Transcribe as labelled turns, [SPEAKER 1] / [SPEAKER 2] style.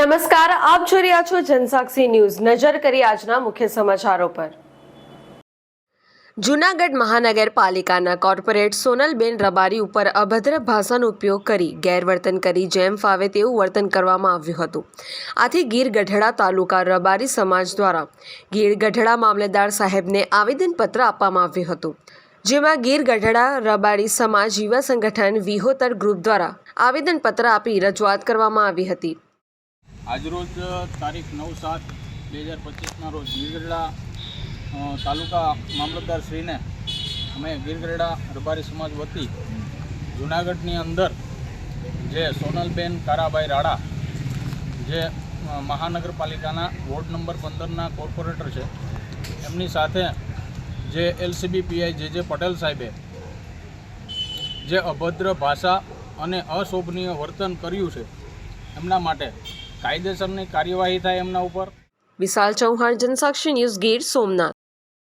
[SPEAKER 1] નમસ્કાર, આપ જોઈ રહ્યા છો જનસાક્ષી ન્યૂઝ. નજર કરી આજના મુખ્ય સમાચારો પર. જૂનાગઢ મહાનગરપાલિકાના કોર્પોરેટ સોનલબેન રબારી ઉપર અભદ્ર ભાષાનો ઉપયોગ કરી ગેરવર્તન કરી જેમ ફાવે તેવું વર્તન કરવામાં આવ્યું હતું. આથી ગીર ગઢડા તાલુકા રબારી સમાજ દ્વારા ગીર ગઢડા મામલેદાર સાહેબને આવેદનપત્ર આપવામાં આવ્યું હતું, જેમાં ગીર ગઢડા રબારી સમાજ યુવા સંગઠન વિહોતર ગ્રુપ દ્વારા આવેદનપત્ર આપી રજૂઆત કરવામાં આવી હતી.
[SPEAKER 2] આજરોજ તારીખ નવ સાત બે હજાર પચીસના રોજ ગીરગઢડા તાલુકા મામલતદારશ્રીને અમે ગીરગઢડા રબારી સમાજ વતી જૂનાગઢની અંદર જે સોનલબેન કારાભાઈ રાડા, જે મહાનગરપાલિકાના વોર્ડ નંબર પંદરના કોર્પોરેટર છે, એમની સાથે જે એલસીબી પીઆઈ જે જે પટેલ સાહેબે જે અભદ્ર ભાષા અને અશોભનીય વર્તન કર્યું છે, એમના માટે કાયદેસરની કાર્યવાહી થાય એમના ઉપર?
[SPEAKER 1] વિશાલ ચૌહાણ જનસાક્ષી ન્યૂઝ ગીર સોમનાથ.